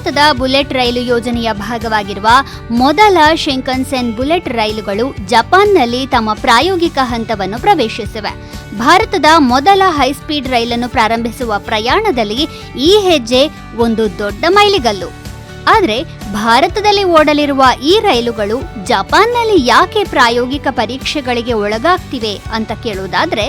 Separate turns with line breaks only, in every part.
ಭಾರತದ ಬುಲೆಟ್ ರೈಲು ಯೋಜನೆಯ ಭಾಗವಾಗಿರುವ ಮೊದಲ ಶೆಂಕನ್ಸೆನ್ ಬುಲೆಟ್ ರೈಲುಗಳು ಜಪಾನ್ನಲ್ಲಿ ತಮ್ಮ ಪ್ರಾಯೋಗಿಕ ಹಂತವನ್ನು ಪ್ರವೇಶಿಸಿವೆ. ಭಾರತದ ಮೊದಲ ಹೈಸ್ಪೀಡ್ ರೈಲನ್ನು ಪ್ರಾರಂಭಿಸುವ ಪ್ರಯಾಣದಲ್ಲಿ ಈ ಹೆಜ್ಜೆ ಒಂದು ದೊಡ್ಡ ಮೈಲಿಗಲ್ಲು. ಆದರೆ ಭಾರತದಲ್ಲಿ ಓಡಲಿರುವ ಈ ರೈಲುಗಳು ಜಪಾನ್ನಲ್ಲಿ ಯಾಕೆ ಪ್ರಾಯೋಗಿಕ ಪರೀಕ್ಷೆಗಳಿಗೆ ಒಳಗಾಗ್ತಿವೆ ಅಂತ ಕೇಳುವುದಾದರೆ,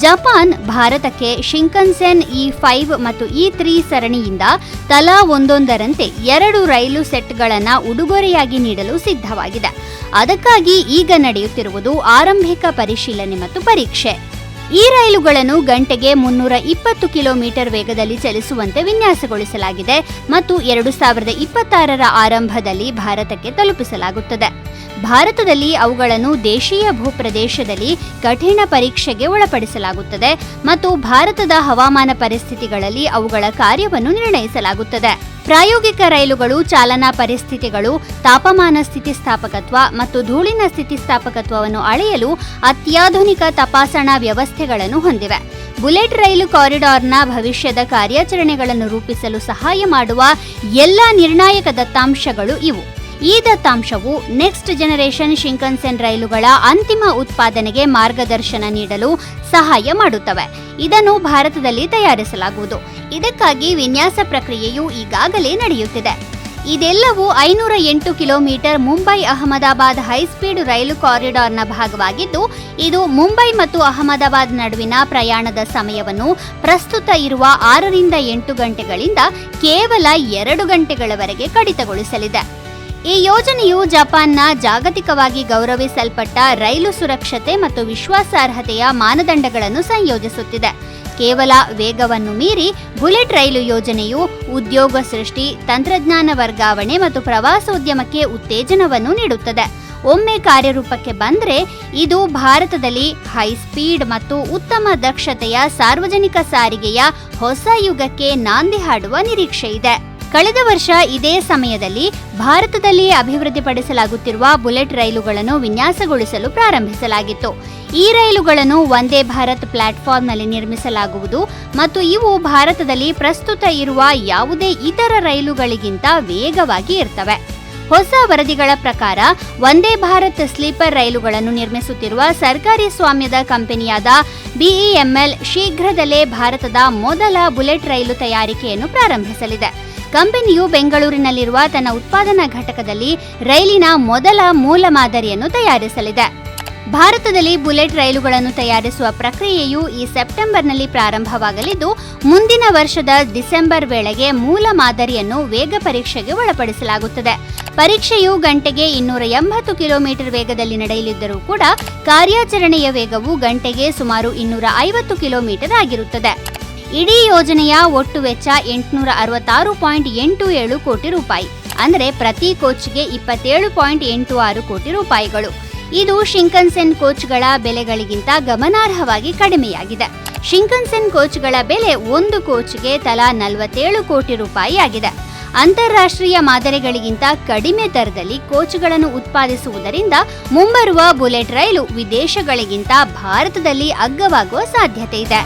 ಜಪಾನ್ ಭಾರತಕ್ಕೆ ಶಿಂಕನ್ಸೆನ್ ಇ ಫೈವ್ ಮತ್ತು ಇ ತ್ರೀ ಸರಣಿಯಿಂದ ತಲಾ ಒಂದೊಂದರಂತೆ ಎರಡು ರೈಲು ಸೆಟ್ಗಳನ್ನು ಉಡುಗೊರೆಯಾಗಿ ನೀಡಲು ಸಿದ್ಧವಾಗಿದೆ. ಅದಕ್ಕಾಗಿ ಈಗ ನಡೆಯುತ್ತಿರುವುದು ಆರಂಭಿಕ ಪರಿಶೀಲನೆ ಮತ್ತು ಪರೀಕ್ಷೆ. ಈ ರೈಲುಗಳನ್ನು ಗಂಟೆಗೆ ಮುನ್ನೂರ ಇಪ್ಪತ್ತು ಕಿಲೋಮೀಟರ್ ವೇಗದಲ್ಲಿ ಚಲಿಸುವಂತೆ ವಿನ್ಯಾಸಗೊಳಿಸಲಾಗಿದೆ ಮತ್ತು ಎರಡು ಸಾವಿರದ ಇಪ್ಪತ್ತಾರರ ಆರಂಭದಲ್ಲಿ ಭಾರತಕ್ಕೆ ತಲುಪಿಸಲಾಗುತ್ತದೆ. ಭಾರತದಲ್ಲಿ ಅವುಗಳನ್ನು ದೇಶೀಯ ಭೂಪ್ರದೇಶದಲ್ಲಿ ಕಠಿಣ ಪರೀಕ್ಷೆಗೆ ಒಳಪಡಿಸಲಾಗುತ್ತದೆ ಮತ್ತು ಭಾರತದ ಹವಾಮಾನ ಪರಿಸ್ಥಿತಿಗಳಲ್ಲಿ ಅವುಗಳ ಕಾರ್ಯವನ್ನು ನಿರ್ಣಯಿಸಲಾಗುತ್ತದೆ. ಪ್ರಾಯೋಗಿಕ ರೈಲುಗಳು, ಚಾಲನಾ ಪರಿಸ್ಥಿತಿಗಳು, ತಾಪಮಾನ ಸ್ಥಿತಿಸ್ಥಾಪಕತ್ವ ಮತ್ತು ಧೂಳಿನ ಸ್ಥಿತಿಸ್ಥಾಪಕತ್ವವನ್ನು ಅಳೆಯಲು ಅತ್ಯಾಧುನಿಕ ತಪಾಸಣಾ ವ್ಯವಸ್ಥೆಗಳನ್ನು ಹೊಂದಿವೆ. ಬುಲೆಟ್ ರೈಲು ಕಾರಿಡಾರ್ನ ಭವಿಷ್ಯದ ಕಾರ್ಯಾಚರಣೆಗಳನ್ನು ರೂಪಿಸಲು ಸಹಾಯ ಮಾಡುವ ಎಲ್ಲ ನಿರ್ಣಾಯಕ ದತ್ತಾಂಶಗಳು ಇವು. ಈ ದತ್ತಾಂಶವು ನೆಕ್ಸ್ಟ್ ಜನರೇಷನ್ ಶಿಂಕನ್ಸೆನ್ ರೈಲುಗಳ ಅಂತಿಮ ಉತ್ಪಾದನೆಗೆ ಮಾರ್ಗದರ್ಶನ ನೀಡಲು ಸಹಾಯ ಮಾಡುತ್ತವೆ. ಇದನ್ನು ಭಾರತದಲ್ಲಿ ತಯಾರಿಸಲಾಗುವುದು. ಇದಕ್ಕಾಗಿ ವಿನ್ಯಾಸ ಪ್ರಕ್ರಿಯೆಯು ಈಗಾಗಲೇ ನಡೆಯುತ್ತಿದೆ. ಇದೆಲ್ಲವೂ ಐನೂರ ಎಂಟು kilometre Mumbai Ahmedabad high speed ರೈಲು ಕಾರಿಡಾರ್ನ ಭಾಗವಾಗಿದ್ದು, ಇದು ಮುಂಬೈ ಮತ್ತು ಅಹಮದಾಬಾದ್ ನಡುವಿನ ಪ್ರಯಾಣದ ಸಮಯವನ್ನು ಪ್ರಸ್ತುತ ಇರುವ ಆರರಿಂದ ಎಂಟು ಗಂಟೆಗಳಿಂದ ಕೇವಲ ಎರಡು ಗಂಟೆಗಳವರೆಗೆ ಕಡಿತಗೊಳಿಸಲಿದೆ. ಈ ಯೋಜನೆಯು ಜಪಾನ್ನ ಜಾಗತಿಕವಾಗಿ ಗೌರವಿಸಲ್ಪಟ್ಟ ರೈಲು ಸುರಕ್ಷತೆ ಮತ್ತು ವಿಶ್ವಾಸಾರ್ಹತೆಯ ಮಾನದಂಡಗಳನ್ನು ಸಂಯೋಜಿಸುತ್ತಿದೆ. ಕೇವಲ ವೇಗವನ್ನು ಮೀರಿ ಬುಲೆಟ್ ರೈಲು ಯೋಜನೆಯು ಉದ್ಯೋಗ ಸೃಷ್ಟಿ, ತಂತ್ರಜ್ಞಾನ ವರ್ಗಾವಣೆ ಮತ್ತು ಪ್ರವಾಸೋದ್ಯಮಕ್ಕೆ ಉತ್ತೇಜನವನ್ನು ನೀಡುತ್ತದೆ. ಒಮ್ಮೆ ಕಾರ್ಯರೂಪಕ್ಕೆ ಬಂದರೆ ಇದು ಭಾರತದಲ್ಲಿ ಹೈ ಸ್ಪೀಡ್ ಮತ್ತು ಉತ್ತಮ ದಕ್ಷತೆಯ ಸಾರ್ವಜನಿಕ ಸಾರಿಗೆಯ ಹೊಸ ಯುಗಕ್ಕೆ ನಾಂದಿ ಹಾಡುವ ನಿರೀಕ್ಷೆ ಇದೆ. ಕಳೆದ ವರ್ಷ ಇದೇ ಸಮಯದಲ್ಲಿ ಭಾರತದಲ್ಲಿ ಅಭಿವೃದ್ಧಿಪಡಿಸಲಾಗುತ್ತಿರುವ ಬುಲೆಟ್ ರೈಲುಗಳನ್ನು ವಿನ್ಯಾಸಗೊಳಿಸಲು ಪ್ರಾರಂಭಿಸಲಾಗಿತ್ತು. ಈ ರೈಲುಗಳನ್ನು ವಂದೇ ಭಾರತ್ ಪ್ಲಾಟ್ಫಾರ್ಮ್ನಲ್ಲಿ ನಿರ್ಮಿಸಲಾಗುವುದು ಮತ್ತು ಇವು ಭಾರತದಲ್ಲಿ ಪ್ರಸ್ತುತ ಇರುವ ಯಾವುದೇ ಇತರ ರೈಲುಗಳಿಗಿಂತ ವೇಗವಾಗಿ ಇರ್ತವೆ. ಹೊಸ ವರದಿಗಳ ಪ್ರಕಾರ ವಂದೇ ಭಾರತ್ ಸ್ಲೀಪರ್ ರೈಲುಗಳನ್ನು ನಿರ್ಮಿಸುತ್ತಿರುವ ಸರ್ಕಾರಿ ಸ್ವಾಮ್ಯದ ಕಂಪನಿಯಾದ ಬಿಇಎಂಎಲ್ ಶೀಘ್ರದಲ್ಲೇ ಭಾರತದ ಮೊದಲ ಬುಲೆಟ್ ರೈಲು ತಯಾರಿಕೆಯನ್ನು ಪ್ರಾರಂಭಿಸಲಿದೆ. ಕಂಪನಿಯು ಬೆಂಗಳೂರಿನಲ್ಲಿರುವ ತನ್ನ ಉತ್ಪಾದನಾ ಘಟಕದಲ್ಲಿ ರೈಲಿನ ಮೊದಲ ಮೂಲ ಮಾದರಿಯನ್ನು ತಯಾರಿಸಲಿದೆ. ಭಾರತದಲ್ಲಿ ಬುಲೆಟ್ ರೈಲುಗಳನ್ನು ತಯಾರಿಸುವ ಪ್ರಕ್ರಿಯೆಯು ಈ ಸೆಪ್ಟೆಂಬರ್ನಲ್ಲಿ ಪ್ರಾರಂಭವಾಗಲಿದ್ದು, ಮುಂದಿನ ವರ್ಷದ ಡಿಸೆಂಬರ್ ವೇಳೆಗೆ ಮೂಲ ಮಾದರಿಯನ್ನು ವೇಗ ಪರೀಕ್ಷೆಗೆ ಒಳಪಡಿಸಲಾಗುತ್ತದೆ. ಪರೀಕ್ಷೆಯು ಗಂಟೆಗೆ ಇನ್ನೂರ ಎಂಬತ್ತು ಕಿಲೋಮೀಟರ್ ವೇಗದಲ್ಲಿ ನಡೆಯಲಿದ್ದರೂ ಕೂಡ ಕಾರ್ಯಾಚರಣೆಯ ವೇಗವು ಗಂಟೆಗೆ ಸುಮಾರು ಇನ್ನೂರ ಐವತ್ತು ಕಿಲೋಮೀಟರ್ ಆಗಿರುತ್ತದೆ. ಇಡೀ ಯೋಜನೆಯ ಒಟ್ಟು ವೆಚ್ಚ ಎಂಟುನೂರ ಅರವತ್ತಾರು ಪಾಯಿಂಟ್ ಎಂಟು ಏಳು ಕೋಟಿ ರೂಪಾಯಿ. ಅಂದರೆ ಪ್ರತಿ ಕೋಚ್ಗೆ ಇಪ್ಪತ್ತೇಳು ಪಾಯಿಂಟ್ ಎಂಟು ಆರು ಕೋಟಿ ರೂಪಾಯಿಗಳು. ಇದು ಶಿಂಕನ್ಸೆನ್ ಕೋಚ್ಗಳ ಬೆಲೆಗಳಿಗಿಂತ ಗಮನಾರ್ಹವಾಗಿ ಕಡಿಮೆಯಾಗಿದೆ. ಶಿಂಕನ್ಸೆನ್ ಕೋಚ್ಗಳ ಬೆಲೆ ಒಂದು ಕೋಚ್ಗೆ ತಲಾ ನಲವತ್ತೇಳು ಕೋಟಿ ರೂಪಾಯಿ ಆಗಿದೆ ಅಂತಾರಾಷ್ಟ್ರೀಯ ಮಾದರಿಗಳಿಗಿಂತ ಕಡಿಮೆ ದರದಲ್ಲಿ ಕೋಚ್ಗಳನ್ನು ಉತ್ಪಾದಿಸುವುದರಿಂದ ಮುಂಬರುವ ಬುಲೆಟ್ ರೈಲು ವಿದೇಶಗಳಿಗಿಂತ ಭಾರತದಲ್ಲಿ ಅಗ್ಗವಾಗುವ ಸಾಧ್ಯತೆ ಇದೆ.